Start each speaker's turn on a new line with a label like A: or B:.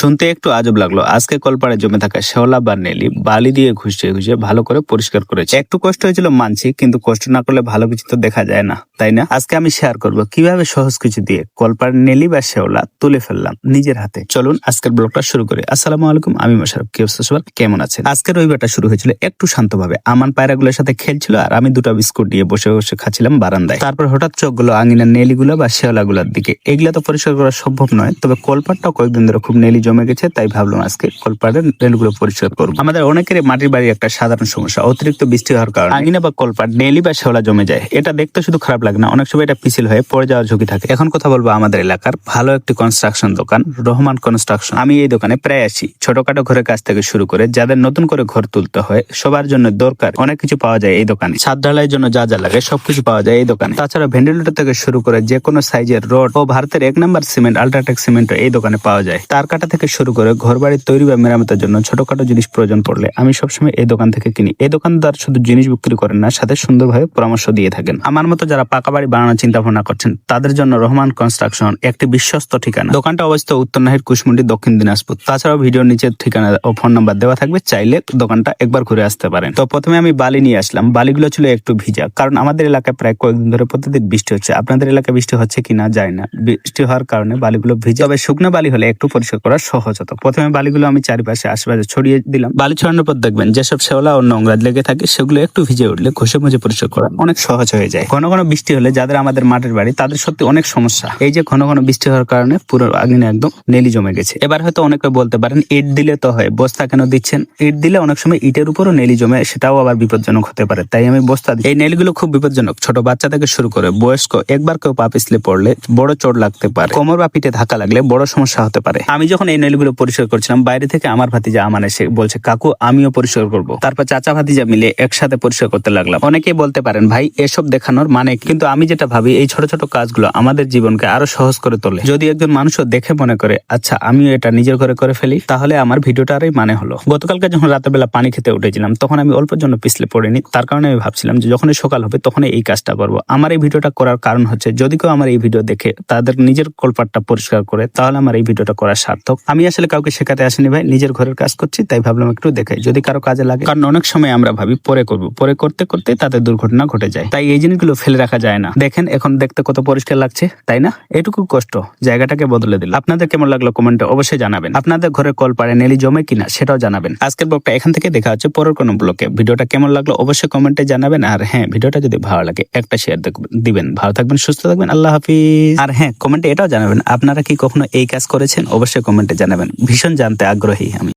A: শুনতে একটু আজব লাগল। আজকে কলপাড়ে জমে থাকা শেওলা বা নেলি বালি দিয়ে ঘুষিয়ে ঘুষিয়ে ভালো করে পরিষ্কার করেছে। একটু কষ্ট হয়েছিল মানছি, কিন্তু কষ্ট না করলে ভালো কিছু তো দেখা যায় না, তাই না? আজকে আমি শেয়ার করব কীভাবে সহজ কিছু দিয়ে কলপাড় নেলি বা শেওলা তুলে ফেললাম নিজের হাতে। চলুন আজকের ব্লগটা শুরু করি। আসসালামু আলাইকুম, আমি মোশারফ কি অবস্থা সবার? কেমন আছেন? আজকের রবিবারটা শুরু হয়েছিল একটু শান্তভাবে। আমান পায়রাগুলোর সাথে খেলছিল আর আমি দুটো বিস্কুট দিয়ে বসে বসে খাচ্ছিলাম বারান্দায়। তারপর হঠাৎ চোখগুলো আঙিনার নেলিগুলো বা শেওলাগুলোর দিকে। এগুলা তো পরিষ্কার করা সম্ভব নয়, তবে কলপাটটাও কয়েকদিন ধরে খুব নেলি জমে গেছে, তাই ভাবলাম আজকে কলপাটের নেলগুলো পরিষ্কার করব। আমাদের অনেকেরই মাটির বাড়ির একটা সাধারণ সমস্যা, অতিরিক্ত বৃষ্টি হওয়ার কারণে। আঙিনা বা কলপাট নেলি বা শেওলা জমে যায়। এটা দেখতে শুধু খারাপ লাগে না, অনেক সময় এটা পিছিল হয়ে পড়ে যাওয়ার ঝুঁকি থাকে। এখন কথা বলব আমাদের এলাকার ভালো একটি কনস্ট্রাকশন দোকান, রহমান কনস্ট্রাকশন আমি এই দোকানে প্রায় আসি, ছোটখাটো ঘরের কাছ থেকে শুরু করে যাদের নতুন করে ঘর তুলতে হয়, সবার জন্য দরকার অনেক কিছু পাওয়া যায় এই দোকানে। ছাদ ঢালাইয়ের জন্য যা যা লাগে সবকিছু পাওয়া যায় এই দোকানে। তাছাড়া ভেন্টিলেটর থেকে শুরু করে যে কোনো সাইজের রড ও ভারতের এক নম্বর সিমেন্ট আল্ট্রাটেক সিমেন্ট এই দোকানে পাওয়া যায়। তার কাটা থেকে শুরু করে ঘর বাড়ির তৈরি বা মেরামতের জন্য ছোটখাটো জিনিস প্রয়োজন পড়লে আমি সবসময় এই দোকান থেকে কিনি। এই দোকানদার শুধু জিনিস বিক্রি করেন না, সাথে সুন্দরভাবে পরামর্শ দিয়ে থাকেন। আমার মতো যারা পাকা বাড়ি বানানোর চিন্তা ভাবনা করছেন, তাদের জন্য রহমান কনস্ট্রাকশন একটি বিশ্বস্ত ঠিকানা। দোকানটা অবস্থিত উত্তর নাহির কুশমুন্ডি, দক্ষিণ দিনাজপুর। তাছাড়াও ভিডিওর নিচে ঠিকানা ও ফোন নাম্বার দেওয়া থাকবে, চাইলে দোকানটা একবার ঘুরে আসতে পারেন। তো প্রথমে আমি বালি নিয়ে আসলাম। বালিগুলো ছিল একটু ভিজা, কারণ আমাদের এলাকায় প্রায় কয়েকদিন ধরে প্রতিদিন বৃষ্টি হচ্ছে। আপনাদের এলাকায় বৃষ্টি হচ্ছে কিনা যায় না। বৃষ্টি হওয়ার কারণে বালিগুলো ভিজে, তবে শুকনো বালি হলে একটু পরিষ্কার করা সহজ হতো। প্রথমে বালিগুলো আমি চারিপাশে আশেপাশে ছড়িয়ে দিলাম। বালি ছড়ানোর পর দেখবেন যেসব শেওলা ও নোংরা লেগে থাকে, সেগুলো একটু ভিজে উঠলে ঘষে মুজে পরিষ্কার করা অনেক সহজ হয়ে যায়। ঘন ঘন বৃষ্টি হলে যাদের আমাদের মাঠের বাড়ি, তাদের সত্যি অনেক সমস্যা। এই যে ঘন ঘন বৃষ্টি হওয়ার কারণে পুরো আগুনে একদম নেলি জমে গেছে। এবার হয়তো অনেকে বলতে পারেন, ইট দিলে তো হয়, বস্তা কেন দিচ্ছেন? ইট দিলে অনেক সময় ইটের উপরও নেলি জমে, সেটাও আবার বিপজ্জনক হতে পারে। তাই আমি বস্তা দিই। এই নেলিগুলো খুব বিপজ্জনক। ছোট বাচ্চা থেকে শুরু করে বয়স্ক, একবার কেউ পা পিছলে পড়লে বড় চোট লাগতে পারে। কোমর বা পিঠে ধাক্কা লাগলে বড় সমস্যা হতে পারে। আমি যখন এই নেলগুলো পরিষ্কার করছিলাম। বাইরে থেকে আমার ভাতিজা আমার এসে বলছে, কাকু, আমিও পরিষ্কার করব। তারপর চাচা ভাতিজা মিলে একসাথে পরিষ্কার করতে লাগলাম। অনেকেই বলতে পারেন, ভাই, এসব দেখানোর মানে কিন্তু আমি যেটা ভাবি, এই ছোট ছোট কাজগুলো আমাদের জীবনকে আরও সহজ করে তোলে। যদি একজন মানুষও দেখে মনে করে আচ্ছা আমিও এটা নিজের ঘরে করে ফেলি, তাহলে আমার ভিডিওটারই মানে হলো। গতকালকে যখন রাতের বেলা পানি খেতে উঠেছিলাম, তখন আমি অল্পের জন্য পিছলে পড়িনি। তার কারণে আমি ভাবছিলাম যে যখনই সকাল হবে তখন এই কাজটা করব। আমার এই ভিডিওটা করার কারণ হচ্ছে, যদি কেউ আমার এই ভিডিও দেখে তাদের নিজের কলপাটটা পরিষ্কার করে, তাহলে আমার এই ভিডিওটা করা সার্থক। আমি আসলে কাউকে শেখাতে আসিনি ভাই, নিজের ঘরের কাজ করছি, তাই ভাবলাম একটু দেখাই। যদি কারও কাজে লাগে। কারণ অনেক সময় আমরা ভাবি, পরে করব। পরে করতে করতে তাতে দুর্ঘটনা ঘটে যায়। তাই এই জিনিসগুলো ফেলে রাখা যায় না। দেখেন, এখন দেখতে কত পরিষ্কার লাগছে, তাই না? এটুকু কষ্ট, জায়গাটাকে বদলে দিল আপনাদের কেমন লাগল কমেন্টে অবশ্যই জানাবেন। আপনাদের ঘরে কল পাড়ে নেলি জমে কিনা, সেটাও জানাবেন। আজকের ব্লগটা এখান থেকে দেখা হচ্ছে পরের কোনো ব্লকে ভিডিওটা কেমন লাগল অবশ্যই কমেন্টে জানাবেন। আর হ্যাঁ ভিডিওটা যদি ভালো লাগে, একটা শেয়ার দিবেন। ভালো থাকবেন, সুস্থ থাকবেন, আল্লাহ হাফিজ। আর হ্যাঁ কমেন্টে এটাও জানাবেন, আপনারা কি কখনো এই কাজ করেছেন? অবশ্যই কমেন্টে জানাবেন। ভীষণ জানতে আগ্রহী আমি।